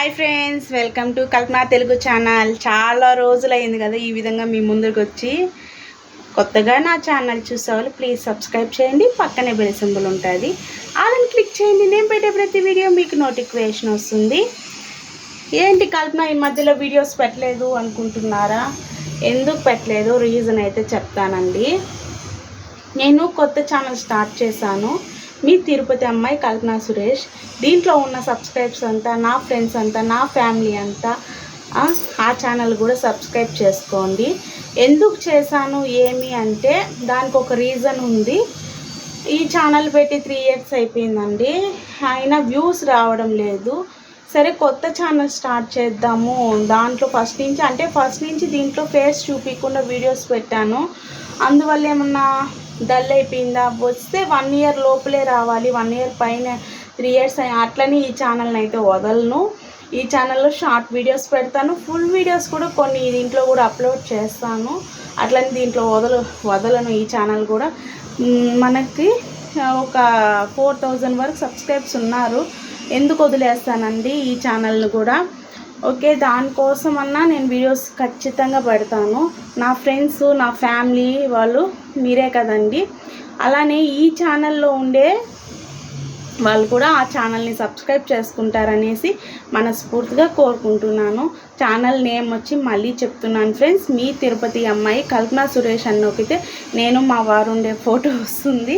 Hi friends welcome to Kalpana Telugu channel చాలా రోజులైంది కదా ఈ విధంగా మీ ముందుకు వచ్చి. కొత్తగా నా ఛానల్ చూసేవాళ్ళు ప్లీజ్ సబ్స్క్రైబ్ చేయండి. పక్కనే బెల్ సింబల్ ఉంటుంది. అలాని క్లిక్ చేయండి. నేను పెట్టే ప్రతి వీడియో మీకు నోటిఫికేషన్ వస్తుంది. ఏంటి కల్పన ఈ మధ్యలో వీడియోస్ పెట్టలేదు అనుకుంటున్నారా? ఎందుకు పెట్టలేదు? రీజన్ అయితే చెప్తానండి. నేను కొత్త ఛానల్ స్టార్ట్ చేశాను. మీ తిరుపతి అమ్మాయి కల్పన సురేష్. దీంట్లో ఉన్న సబ్స్క్రైబ్స్ అంతా నా ఫ్రెండ్స్ అంతా నా ఫ్యామిలీ అంతా ఆ, ఛానల్ కూడా సబ్స్క్రైబ్ చేసుకోండి. ఎందుకు చేశాను ఏమి అంటే దానికి ఒక రీజన్ ఉంది. ఈ ఛానల్ పెట్టి త్రీ ఇయర్స్ అయిపోయిందండి. అయినా వ్యూస్ రావడం లేదు. సరే కొత్త ఛానల్ స్టార్ట్ చేద్దాము. దాంట్లో ఫస్ట్ నుంచి అంటే ఫస్ట్ నుంచి దీంట్లో ఫేస్ చూపించకుండా వీడియోస్ పెట్టాను. అందువల్ల ఏమన్నా డల్ అయిపోయిందా వస్తే వన్ ఇయర్ లోపలే రావాలి వన్ ఇయర్ పైన త్రీ ఇయర్స్ అట్లనే ఈ ఛానల్ని అయితే వదలను. ఈ ఛానల్లో షార్ట్ వీడియోస్ పెడతాను ఫుల్ వీడియోస్ కూడా కొన్ని దీంట్లో కూడా అప్లోడ్ చేస్తాను. అట్లనే దీంట్లో వదలు వదలను ఈ ఛానల్ కూడా. మనకి ఒక ఫోర్ థౌజండ్ వరకు సబ్స్క్రైబ్స్ ఉన్నారు. ఎందుకు వదిలేస్తానండి ఈ ఛానల్ని కూడా? ఓకే దానికోసం అన్నా నేను వీడియోస్ ఖచ్చితంగా పెడతాను. నా ఫ్రెండ్స్ నా ఫ్యామిలీ వాళ్ళు మీరే కదండి. అలానే ఈ ఛానల్లో ఉండే వాళ్ళు కూడా ఆ ఛానల్ని సబ్స్క్రైబ్ చేసుకుంటారనేసి మనస్ఫూర్తిగా కోరుకుంటున్నాను. ఛానల్ నేమ్ వచ్చి మళ్ళీ చెప్తున్నాను ఫ్రెండ్స్. మీ తిరుపతి అమ్మాయి కల్పన సురేష్ అని నొక్కితే నేను మా వారు ఉండే ఫోటో వస్తుంది.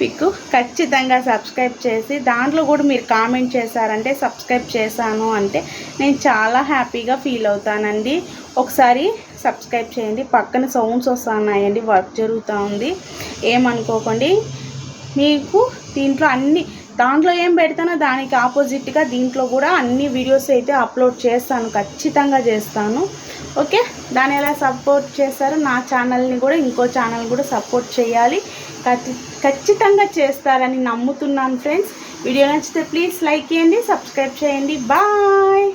పిక్ ఖచ్చితంగా సబ్స్క్రైబ్ చేసి దాంట్లో కూడా మీరు కామెంట్ చేశారంటే సబ్స్క్రైబ్ చేశాను అంటే నేను చాలా హ్యాపీగా ఫీల్ అవుతానండి. ఒకసారి సబ్స్క్రైబ్ చేయండి. పక్కన సౌండ్స్ వస్తున్నాయండి. వర్క్ జరుగుతూ ఉంది. ఏమనుకోకండి. మీకు దీంట్లో అన్ని దాంట్లో ఏం పెడతానో దానికి ఆపోజిట్గా దీంట్లో కూడా అన్ని వీడియోస్ అయితే అప్లోడ్ చేస్తాను ఖచ్చితంగా చేస్తాను. ఓకే? దాన్ని ఎలా సపోర్ట్ చేస్తారో నా ఛానల్ని కూడా ఇంకో ఛానల్ కూడా సపోర్ట్ చేయాలి. ఖచ్చితంగా చేస్తారని నమ్ముతున్నాను ఫ్రెండ్స్ వీడియో నచ్చితే ప్లీజ్ లైక్ చేయండి సబ్స్క్రైబ్ చేయండి. బాయ్